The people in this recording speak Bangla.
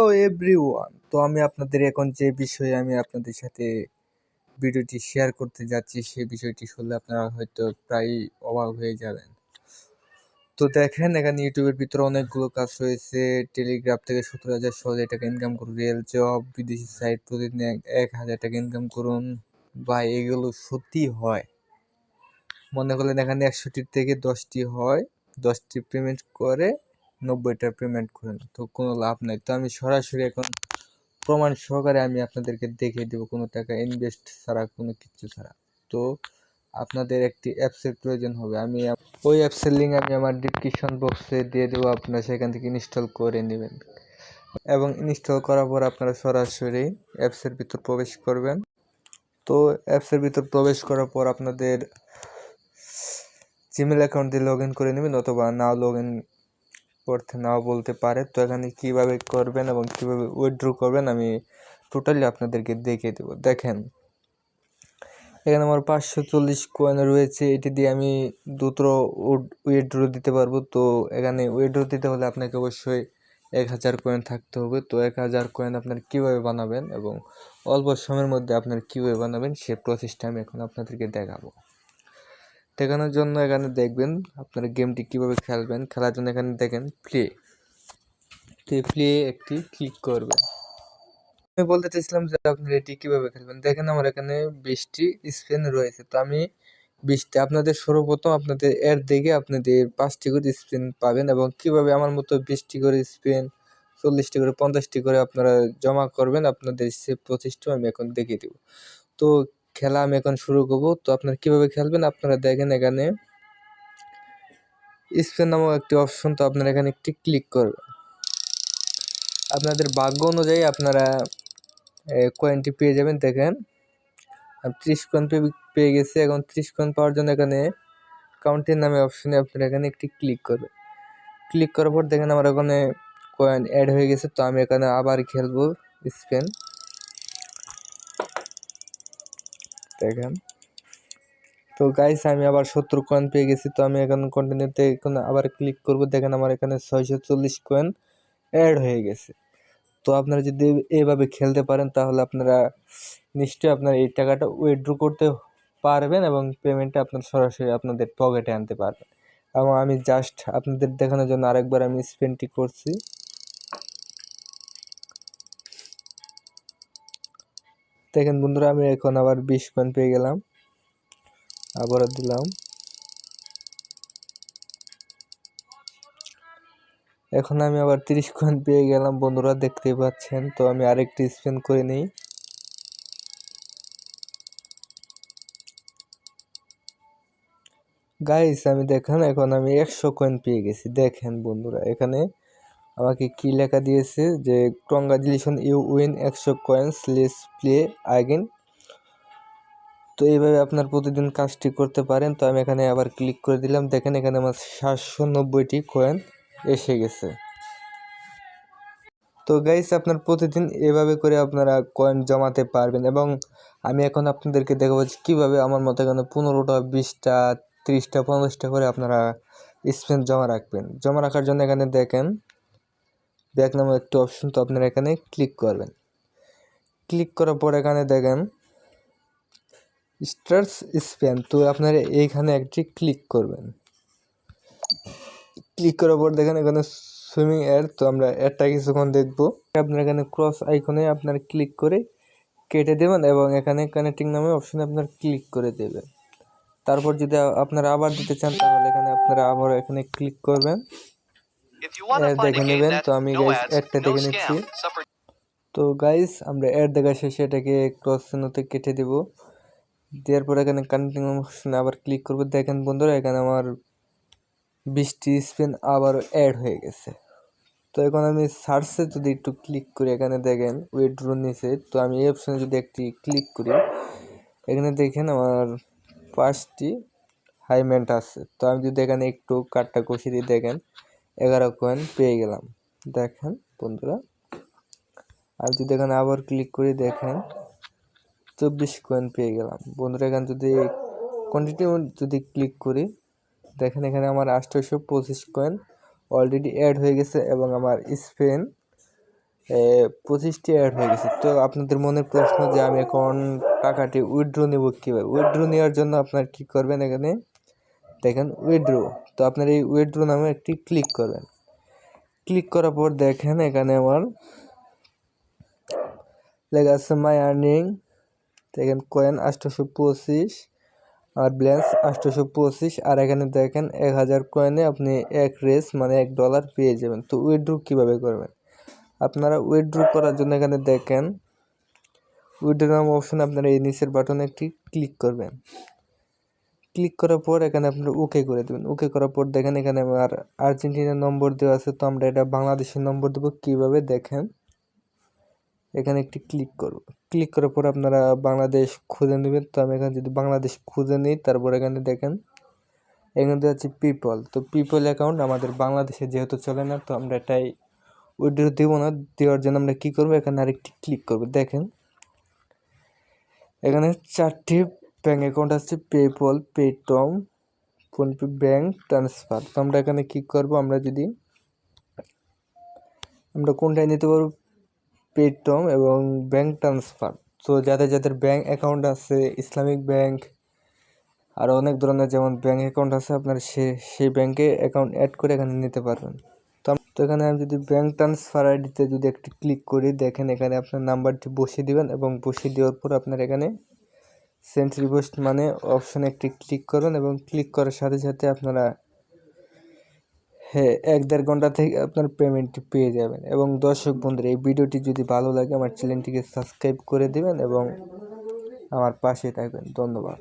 তো এভরিওয়ান তো আমি আপনাদের এখন যে বিষয়ে আমি আপনাদের সাথে ভিডিওটি শেয়ার করতে যাচ্ছি সেই বিষয়টি শুনলে আপনারা হয়তো প্রায় অবাক হয়ে যাবেন। তো দেখেন, এখানে ইউটিউবের ভিতরে অনেকগুলো কাজ রয়েছে। টেলিগ্রাফ থেকে সত্তর হাজার সহজে টাকা ইনকাম করুন। রিয়েল জব বিদেশি সাইট প্রতিদিন এক হাজার টাকা ইনকাম করুন। বা এগুলো সত্যি হয়। মনে করলেন এখানে একশোটির থেকে দশটি হয়। দশটি পেমেন্ট করে নব্বইটা পেমেন্ট করেন, তো কোনো লাভ নাই। তো আমি সরাসরি এখন প্রমাণ সহকারে আমি আপনাদেরকে দেখিয়ে দেবো, কোনো টাকা ইনভেস্ট ছাড়া, কোনো কিছু ছাড়া। তো আপনাদের একটি অ্যাপসের প্রয়োজন হবে। আমি ওই অ্যাপসের লিঙ্ক আমি আমার ডিসক্রিপশন বক্সে দিয়ে দেবো, আপনারা সেখান থেকে ইনস্টল করে নেবেন। এবং ইনস্টল করার পর আপনারা সরাসরি অ্যাপসের ভিতর প্রবেশ করবেন। তো অ্যাপসের ভিতর প্রবেশ করার পর আপনাদের জিমেল অ্যাকাউন্ট দিয়ে লগ ইন করে নেবেন, অথবা নাও লগ ইন করতে নাও বলতে পারে। তো এখানে কীভাবে করবেন এবং কীভাবে উইথড্র করবেন আমি টোটালি আপনাদেরকে দেখিয়ে দেবো। দেখেন, এখানে আমার পাঁচশো চল্লিশ কয়েন রয়েছে। এটি দিয়ে আমি দ্রুত উইথড্র দিতে পারব। তো এখানে উইথড্র দিতে হলে আপনাকে অবশ্যই এক হাজার কয়েন থাকতে হবে। তো এক হাজার কয়েন আপনার কীভাবে বানাবেন এবং অল্প সময়ের মধ্যে আপনার কীভাবে বানাবেন সে প্রসেসটা আমি এখন আপনাদেরকে দেখাবো। দেখানোর জন্য এখানে দেখবেন আপনারা গেমটি কীভাবে খেলবেন, খেলার জন্য এখানে দেখেন প্লে প্লে একটি ক্লিক করবেন। আমি বলতে চাইছিলাম যে আপনারা এটি কীভাবে খেলবেন? দেখেন আমার এখানে বিশটি স্পেন রয়েছে। তো আমি বিশটি, আপনাদের সর্বপ্রথম আপনাদের এর দিকে আপনাদের পাঁচটি করে স্পেন পাবেন এবং কীভাবে আমার মতো বিশটি করে স্পেন চল্লিশটি করে, পঞ্চাশটি করে আপনারা জমা করবেন, আপনাদের সে প্রচেষ্টাও আমি এখন দেখিয়ে দেবো। তো খেলা আমি এখন শুরু করব। তো আপনারা কীভাবে খেলবেন আপনারা দেখেন এখানে। স্পেন নামক একটি অপশন, তো আপনারা এখানে একটি ক্লিক করবেন। আপনাদের ভাগ্য অনুযায়ী আপনারা কয়েনটি পেয়ে যাবেন, দেখেন। ত্রিশ কয়েন পেয়ে গেছে। এখন ত্রিশ কয়েন পাওয়ার জন্য এখানে কাউন্টের নামে অপশনে আপনারা এখানে একটি ক্লিক করবেন। ক্লিক করার পর দেখেন আমার এখানে কয়েন অ্যাড হয়ে গেছে, তো আমি এখানে আবার খেলব স্পেন দেখেন। তো গাইস আমি আবার সত্তর কয়েন পেয়ে গেছি, তো আমি এখন কন্টিনিউতে এখন আবার ক্লিক করব। দেখেন আমার এখানে ছয়শো চল্লিশ কয়েন অ্যাড হয়ে গেছে। তো আপনারা যদি এভাবে খেলতে পারেন, তাহলে আপনারা নিশ্চয়ই আপনার এই টাকাটা উইথড্র করতে পারবেন এবং পেমেন্টটা আপনার সরাসরি আপনাদের পকেটে আনতে পারবেন। এবং আমি জাস্ট আপনাদের দেখানোর জন্য আরেকবার আমি স্পেনটি করছি। দেখেন বন্ধুরা, আমি এখন আবার বিশ কয়েন পেয়ে গেলাম। আবারও দিলাম। এখন আমি আবার তিরিশ কয়েন পেয়ে গেলাম বন্ধুরা, দেখতেই পাচ্ছেন। তো আমি আরেকটি স্পেন করে নিই। গাইস আমি দেখেন, এখন আমি একশো কয়েন পেয়ে গেছি। দেখেন বন্ধুরা, এখানে আমাকে কি লেখা দিয়েছে যে কংগ্রাচুলেশন ইউ উইন একশো কয়েন্স লেস প্লে আগেন তো এইভাবে আপনার প্রতিদিন কাজটি করতে পারেন। তো আমি এখানে আবার ক্লিক করে দিলাম। দেখেন, এখানে আমার সাতশো নব্বইটি কয়েন এসে গেছে। তো গাইস আপনার প্রতিদিন এভাবে করে আপনারা কয়েন জমাতে পারবেন এবং আমি এখন আপনাদেরকে দেখাবো যে কীভাবে আমার মতো এখানে পনেরোটা, বিশটা, তিরিশটা, পঞ্চাশটা করে আপনারা স্পেন জমা রাখবেন। জমা রাখার জন্য এখানে দেখেন ব্যাক নামে একটি অপশন তো আপনারা এখানে ক্লিক করবেন। ক্লিক করার পর এখানে দেখেন স্টার্স স্প্যান তো আপনারা এইখানে একটি ক্লিক করবেন। ক্লিক করার পর দেখেন এখানে সুইমিং অ্যাড তো আমরা অ্যাডটা কিছুক্ষণ দেখব। আপনার এখানে ক্রস আইকনে আপনার ক্লিক করে কেটে দেবেন এবং এখানে কানেক্টিং নামে অপশনে আপনার ক্লিক করে দেবেন। তারপর যদি আপনারা আবার দিতে চান, তাহলে এখানে আপনারা আবার এখানে ক্লিক করবেন। দেখে নেবেন। তো আমি গাইস অ্যাডটা দেখে নিচ্ছি। তো গাইস আমরা অ্যাড দেখা শেষে এটাকে ক্রস চিহ্নতে কেটে দেব। দেওয়ার পর এখানে কানেক্টিং অপশনে আবার ক্লিক করব। দেখেন বন্ধুরা এখানে আমার বৃষ্টি স্পেন আবার অ্যাড হয়ে গেছে। তো এখন আমি সার্চে যদি একটু ক্লিক করি এখানে দেখেন উইথড্র নিচে তো আমি এই অপশানে যদি একটি ক্লিক করি এখানে দেখেন আমার পাঁচটি হাইমেন্ট আছে। তো আমি যদি এখানে একটু কার্ডটা কষিয়ে দিই দেখেন। এগারো কয়েন পেয়ে গেলাম। দেখেন বন্ধুরা, আর যদি এখানে আবার ক্লিক করি, দেখেন চব্বিশ কয়েন পেয়ে গেলাম। বন্ধুরা, এখানে যদি কন্টিনিউ যদি ক্লিক করি, দেখেন এখানে আমার আষ্টশো পঁচিশ কয়েন অলরেডি অ্যাড হয়ে গেছে এবং আমার স্পেন পঁচিশটি অ্যাড হয়ে গেছে। তো আপনাদের মনে প্রশ্ন যে আমি এখন টাকাটি উইথড্র নেব কীভাবে? উইথড্র নেওয়ার জন্য আপনার কি করবেন এখানে? দেখেন উইড্রো তো আপনার এই উইড্রো নামে একটি ক্লিক করবেন ক্লিক করার পর দেখেন এখানে আমার লেখা আছে মাই আর্নিং দেখেন কয়েন আটশোশো পঁচিশ আর ব্যালেন্স আটশোশো পঁচিশ, আর এখানে দেখেন এক হাজার কয়েনে আপনি এক রেস মানে এক ডলার পেয়ে যাবেন। তো উইথড্র কীভাবে করবেন? আপনারা উইথড্র করার জন্য এখানে দেখেন উইড্রো নাম অপশন আপনারা এই নিচের বাটনে একটি ক্লিক করবেন। ক্লিক করার পর এখানে আপনারা ওকে করে দেবেন। ওকে করার পর দেখেন এখানে আমার আর্জেন্টিনার নম্বর দেওয়া আছে, তো আমরা এটা বাংলাদেশের নম্বর দেবো কীভাবে দেখেন। এখানে একটি ক্লিক করব। ক্লিক করার পর আপনারা বাংলাদেশ খুঁজে নেবেন। তো আমি এখানে যদি বাংলাদেশ খুঁজে নিই, তারপর এখানে দেখেন, এখানে দেওয়া আছে পিপল তো পিপল অ্যাকাউন্ট আমাদের বাংলাদেশে যেহেতু চলে না, তো আমরা এটাই উইড্রো দেবো না। দেওয়ার জন্য আমরা কী করব? এখানে আরেকটি ক্লিক করব। দেখেন, এখানে চারটি ব্যাঙ্ক অ্যাকাউন্ট আছে PayPal Paytm PhonePe bank transfer. তো আমরা এখানে কী করব? আমরা যদি আমরা কোনটায় নিতে পারব? পেটম এবং ব্যাঙ্ক ট্রান্সফার। তো যাদের যাদের ব্যাঙ্ক অ্যাকাউন্ট আছে, ইসলামিক ব্যাঙ্ক, আর অনেক ধরনের যেমন ব্যাঙ্ক অ্যাকাউন্ট আছে, আপনার সে, সেই ব্যাঙ্কে অ্যাকাউন্ট অ্যাড করে এখানে নিতে পারবেন। তো এখানে আমি যদি ব্যাঙ্ক ট্রান্সফার আইডিতে যদি একটি ক্লিক করি, দেখেন এখানে আপনার নাম্বারটি বসিয়ে দিবেন এবং বসিয়ে দেওয়ার পর আপনার এখানে সেন্ট রিকোয়েস্ট মানে অপশনে একটি ক্লিক করুন এবং ক্লিক করার সাথে সাথে আপনারা হ্যাঁ এক দেড় ঘণ্টা থেকে আপনার পেমেন্টটি পেয়ে যাবেন। এবং দর্শক বন্ধুরা, এই ভিডিওটি যদি ভালো লাগে, আমার চ্যানেলটিকে সাবস্ক্রাইব করে দেবেন এবং আমার পাশে থাকবেন। ধন্যবাদ।